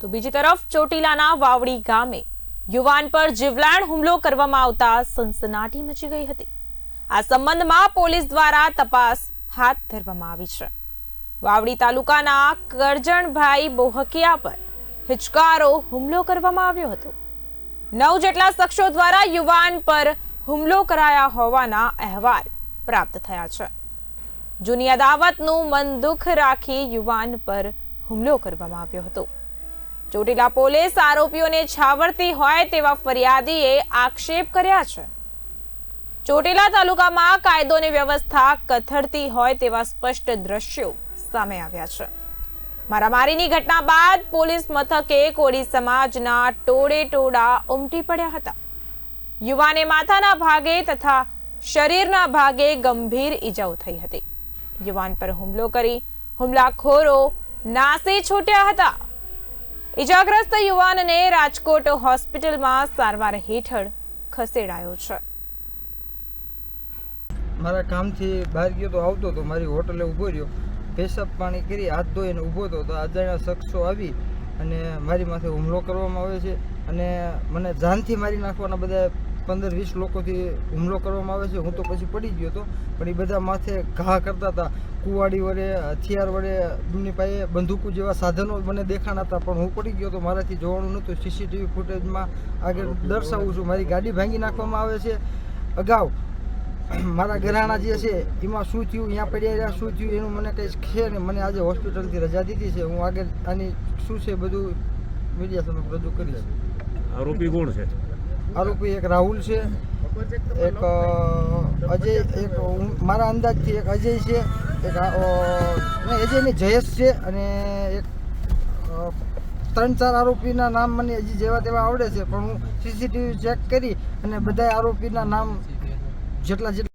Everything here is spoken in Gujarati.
તો બીજી તરફ ચોટીલાના વાવડી ગામે યુવાન પર જીવલાણ હુમલો કરવામાં આવતા સનસનાટી મચી ગઈ હતી. આ સંબંધમાં પોલીસ દ્વારા તપાસ હાથ ધરવામાં આવી છે. વાવડી તાલુકાના કરજણભાઈ બોહકિયા પર હિચકારો હુમલો કરવામાં આવ્યો હતો. નવ જેટલા શખ્સો દ્વારા યુવાન પર હુમલો કરાયા હોવાના અહેવાલ પ્રાપ્ત થયા છે. જૂની અદાવતનું મન દુઃખ રાખી યુવાન પર હુમલો કરવામાં આવ્યો હતો. ચોટીલા પોલીસ આરોપીઓને છાવરતી હોય તેવા ફરિયાદીએ આક્ષેપ કર્યા છે. ચોટીલા તાલુકામાં કાયદો અને વ્યવસ્થા કથળતી હોય તેવા સ્પષ્ટ દ્રશ્યો સામે આવ્યા છે. મારામારીની ઘટના બાદ પોલીસ મથકે કોળી સમાજના ટોળે ટોળા ઉમટી પડ્યા હતા. યુવાને માથાના ભાગે તથા શરીરના ભાગે ગંભીર ઈજાઓ થઈ હતી. યુવાન પર હુમલો કરી હુમલાખોરો નાસી છૂટ્યા હતા. ઈજાગ્રસ્ત યુવાનને રાજકોટ હોસ્પિટલમાં સારવાર હેઠળ ખસેડાયો છે. મારા કામથી બહાર ગયો તો આવતો હતો મારી હોટલે ઊભો રહ્યો. પેશાબ પાણી કરી હાથ ધોઈને ઊભો હતો તો અજાણ્યા શખ્સો આવી અને મારી માથે હુમલો કરવામાં આવે છે અને મને જાનથી મારી નાખવાના બધા પંદર વીસ લોકોથી હુમલો કરવામાં આવે છે. હું તો પછી પડી ગયો હતો. પણ એ બધા માથે ઘા કરતા હતા. કુવાડી વડે હથિયાર વડે એમની પાસે બંદૂકો જેવા સાધનો મને દેખાણા હતા. પણ હું પડી ગયો તો મારાથી જોવાનું નહોતું. સીસીટીવી ફૂટેજમાં આગળ દર્શાવું છું. મારી ગાડી ભાંગી નાખવામાં આવે છે. અગાઉ મારા ઘરાણા જે છે એમાં શું થયું અહીંયા પડ્યા રહ્યા શું થયું એનું મને કંઈ છે ને મને આજે હોસ્પિટલથી રજા દીધી છે. હું આગળ આની શું છે બધું મીડિયા સમક્ષ રજૂ કરીશ. આરોપી કોણ છે? આરોપી એક રાહુલ છે, એક અજય, એક મારા અંદાજથી એક અજય છે, એક અજય ને જયેશ છે અને એક ત્રણ ચાર આરોપીના નામ મને હજી જેવા તેવા આવડે છે, પણ હું સીસીટીવી ચેક કરી અને બધા આરોપીના નામ જેટલા જેટલા